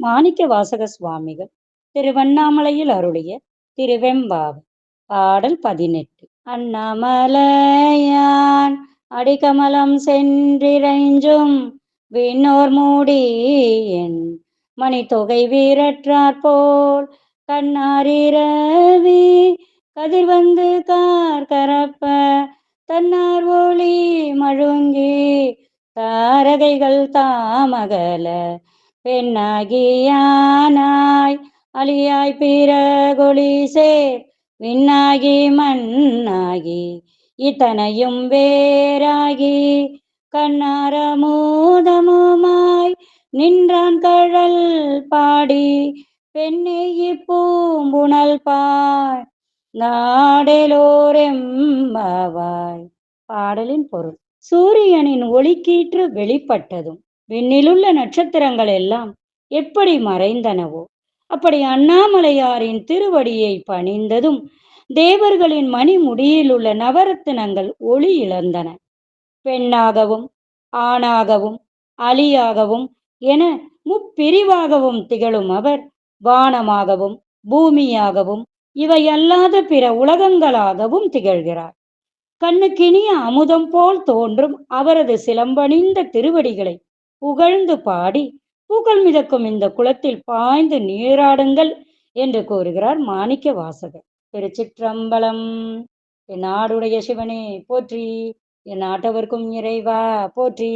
மாணிக்க வாசக சுவாமிகள் திருவண்ணாமலையில் அருளிய திருவெம்பாவை. பாடல் பதினெட்டு. அண்ணாமலையான் அடிகமலம் சென்றிரைஞ்சும் விண்ணோர் மூடி என் மணித்தொகை வீரற்றார் போல் கண்ணாரிரவி கதிர் வந்து கார் கரப்ப தன்னார் ஒளி மழுங்கி தாரகைகள் தாமகல பெண்ணாகியானாய். அழியாய் பிறகொளி சேர் விண்ணாகி மண்ணாகி இத்தனையும் வேறாகி. கண்ணாரமோதமுமாய் நின்றான் கழல் பாடி பெண்ணே இப்பூம்புணல் பாய் நாடெலோரெம்பாவாய். பாடலின் பொருள் சூரியனின் ஒளிக்கீற்று வெளிப்பட்டதும் விண்ணிலுள்ள நட்சத்திரங்கள் எல்லாம் எப்படி மறைந்தனவோ அப்படி அண்ணாமலையாரின் திருவடியை பணிந்ததும் தேவர்களின் மணி உள்ள நவரத்தினங்கள் ஒளி இழந்தன. பெண்ணாகவும் ஆணாகவும் அலியாகவும் என முப்பிரிவாகவும் திகழும் அவர் வானமாகவும் பூமியாகவும் இவையல்லாத பிற உலகங்களாகவும் திகழ்கிறார். கண்ணுக்கினிய அமுதம் போல் தோன்றும் அவரது சிலம்பணிந்த திருவடிகளை புகழ்ந்து பாடி பூக்கள் மிதக்கும் இந்த குளத்தில் பாய்ந்து நீராடுங்கள் என்று கூறுகிறார் மாணிக்க வாசகர். திருச்சிற்றம்பலம் என் நாடுடைய சிவனே போற்றி. என் நாட்டவர்க்கும் இறைவா போற்றி.